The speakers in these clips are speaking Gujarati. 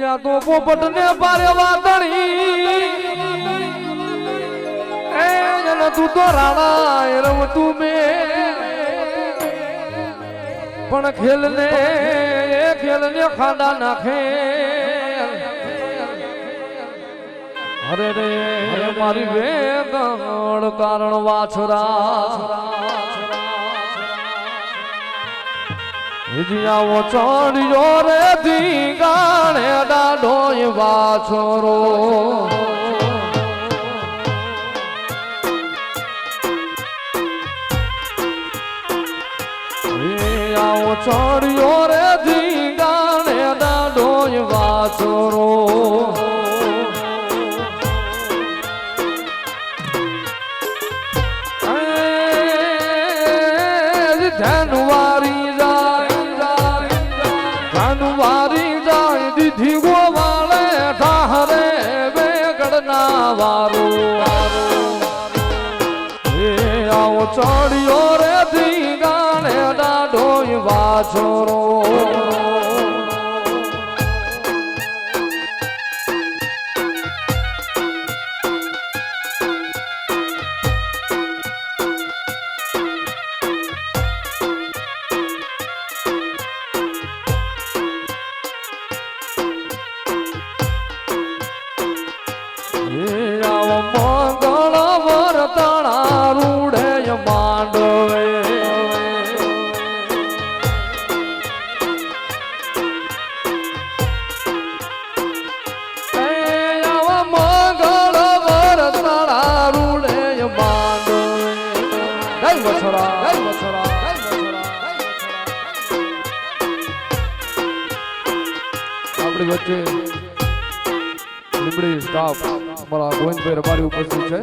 અહીંયા તો પોપટ ને પારે વાદળી એ જન તું તો રાણા એ રમતું મે. પણ ખેલ ને એ ખેલ ને ખાડા નાખે. અરે રે મારી વેગણ કારણ વાછરા. જીયાવો ચડ્યો રે ધીંગાણે વાછરો. વારો હે આવો ચડ્યો રે ધીગાણે દાડો વાછરો. ગોવિંદભાઈ રબારી ઉપસ્થિત છે?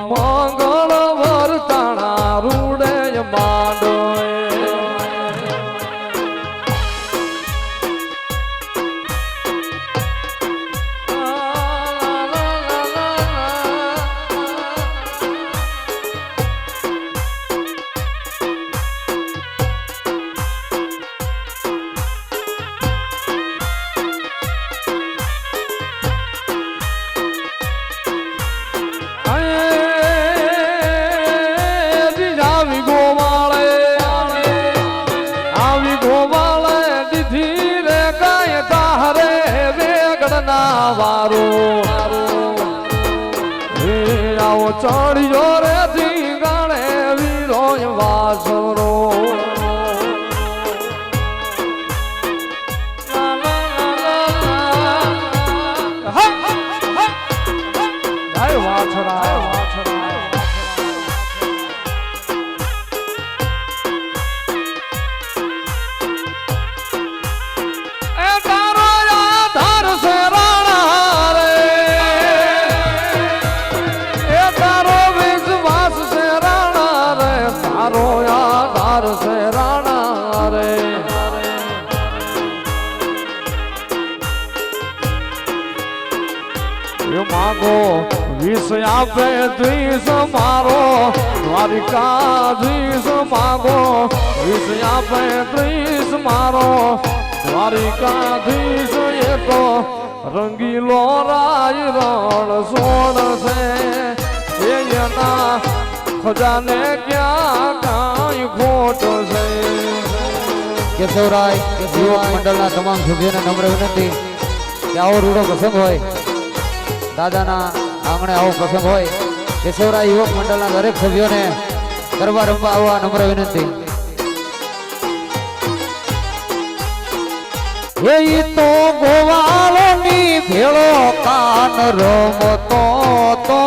મંગળ વારો. ચડ્યો આપે દ્વિષ મારો દ્વારિકા દ્વિષ માગો વિષ આપે દ્વિષ મારો દ્વારિકા ધીશ એ તો રંગીલો રાય રણ સોણ છે. એ એના ખજાને ક્યાં કાંઈ ખોટ છે. કેશવરાય, યુવક મંડળના તમામ સભ્યોને નમ્ર વિનંતી કે આવો રૂડો પ્રસંગ હોય. દાદાના આંગણે આવો પ્રસંગ હોય કેશવરા યુવક મંડળના દરેક સભ્યોને ગરબા રમવા આવવા નમ્ર વિનંતી. એ તો ગોવાળોની ભેળો કાન રમતો તો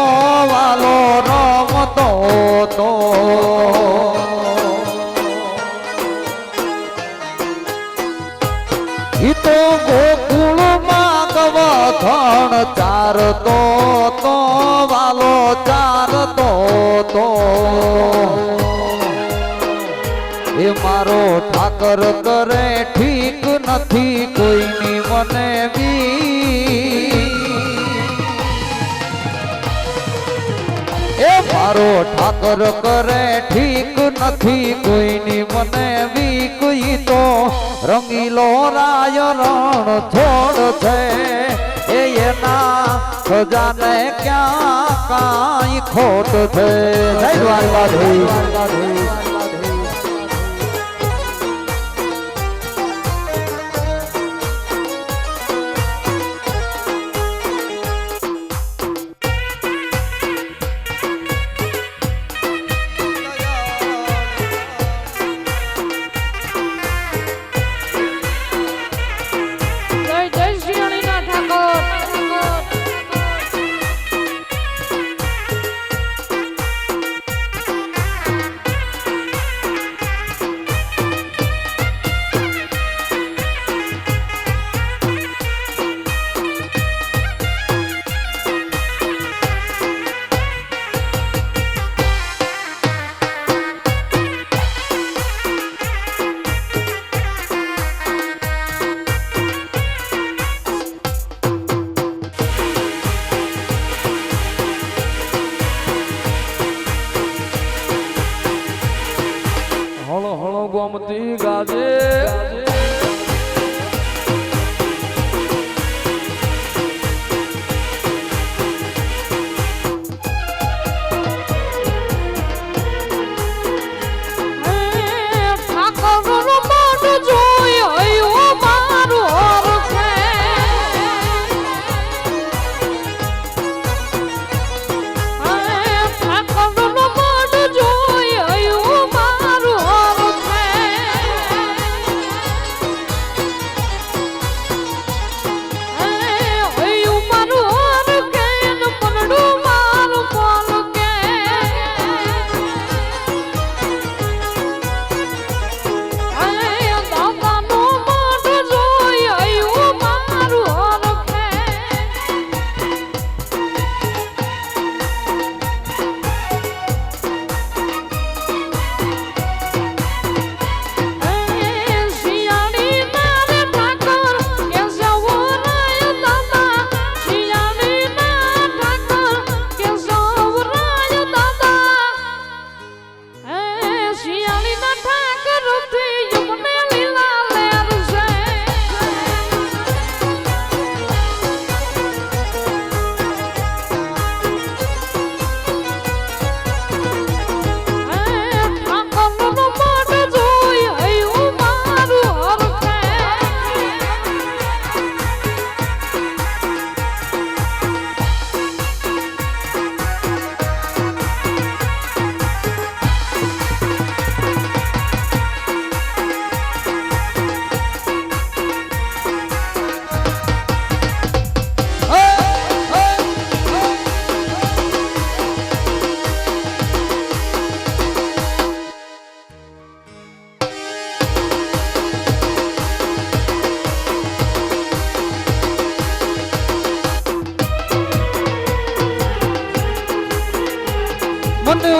ચારતો તો વાલો ચારતો તો એ મારો ઠાકર કરે, ઠીક નથી કોઈની મને બી એ મારો ઠાકર કરે, ઠીક નથી કોઈની મને બી કોઈ તો રંગીલો રાય રણ છોડ છે. એ એના ખજાને ક્યાં કાંઈ ખોટ છે? જય દ્વારકાધીશ. ગોમતી ગાજે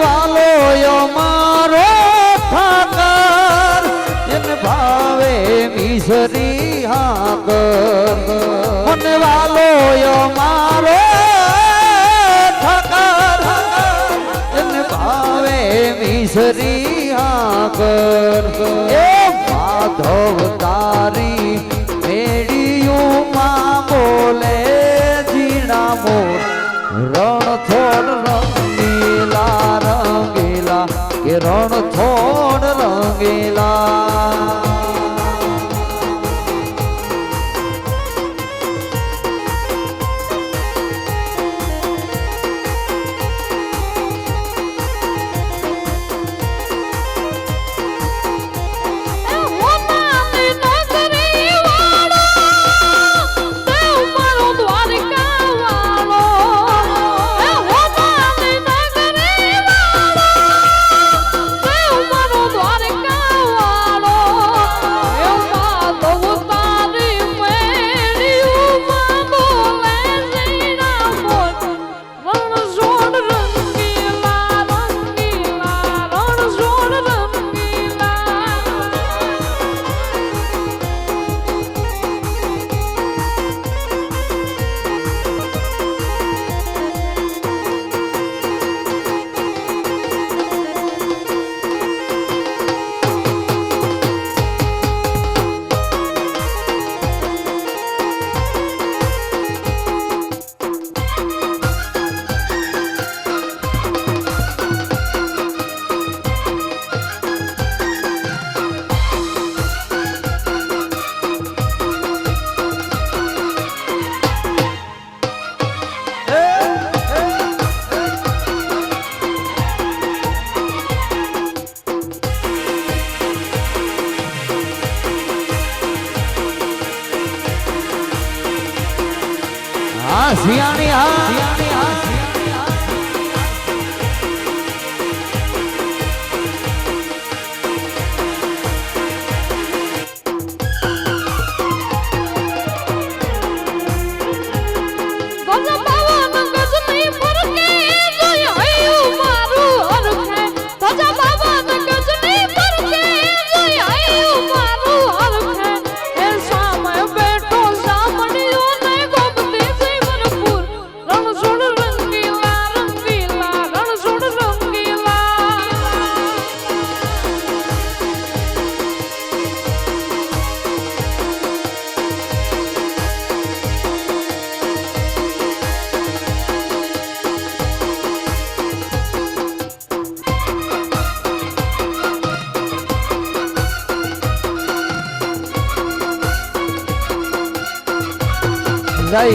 વાલો મારો ઠાકર એને ભાવે મિસરી હાકર. મન વાલો મારો ઠાકર એને ભાવે મિસરી હાકર. એ માધવ હા સિયાણી હા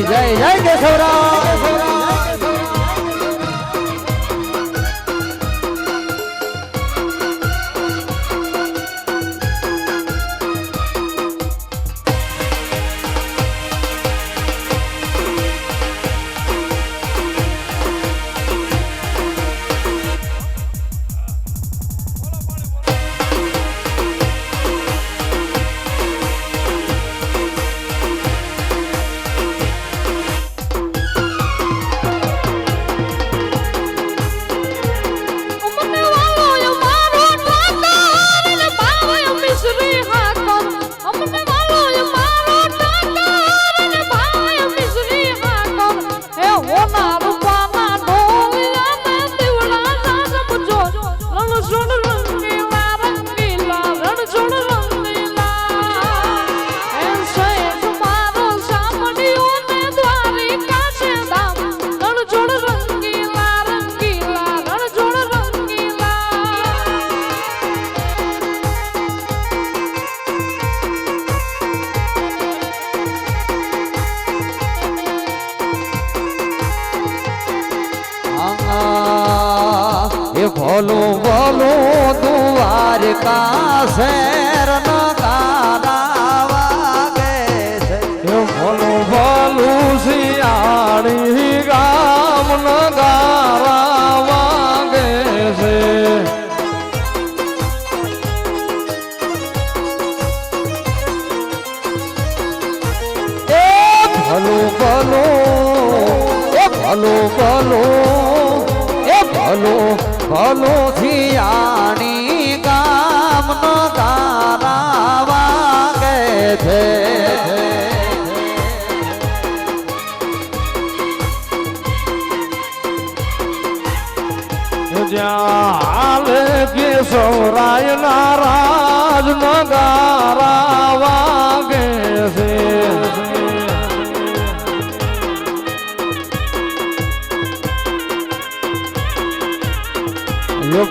જય જય કેશવરાવ. ભોલું ભોલું દ્વારકા છે નો થિયા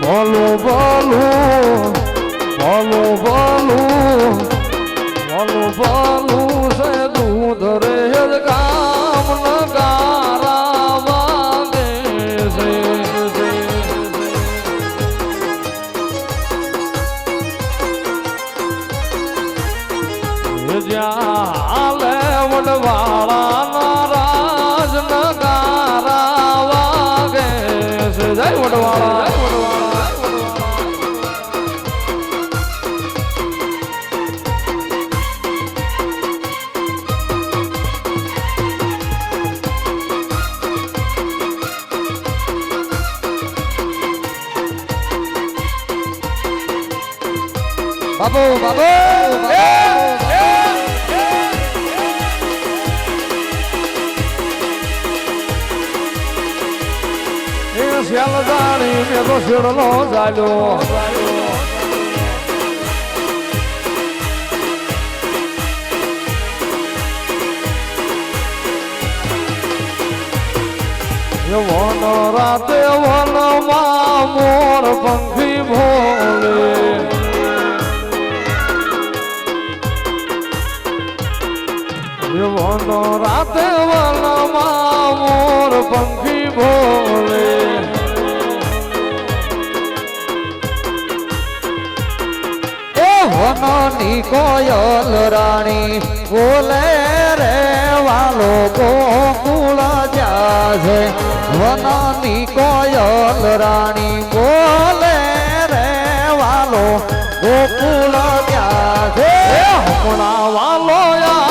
বলো বলো বলো বলো বলো বলো সে দুধ রে গাম না બાબો. શેલ જાણી મેં તો શેડલો જાલ્યો વન રાતે વનમાં મોર પંખી ભોલે. સોનો રાતે વનમાં મોર પંખી બોલે. એ વનની કોયલ રાણી બોલે રે, વાલો ગોકુળ જાજે. વનની કોયલ રાણી બોલે રે, વાલો ગોકુળ જાજે. હમણાં વાલો યા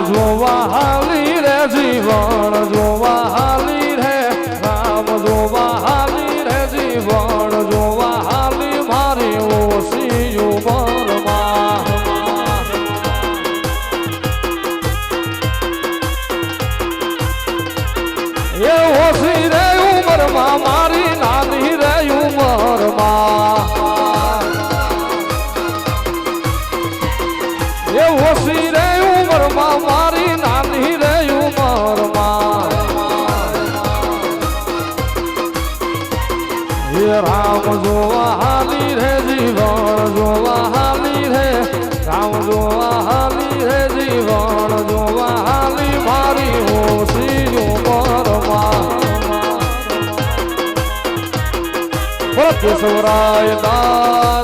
રામ જોવા હાલી રે જીવન જોવા બોલો કેશવરાય દાદા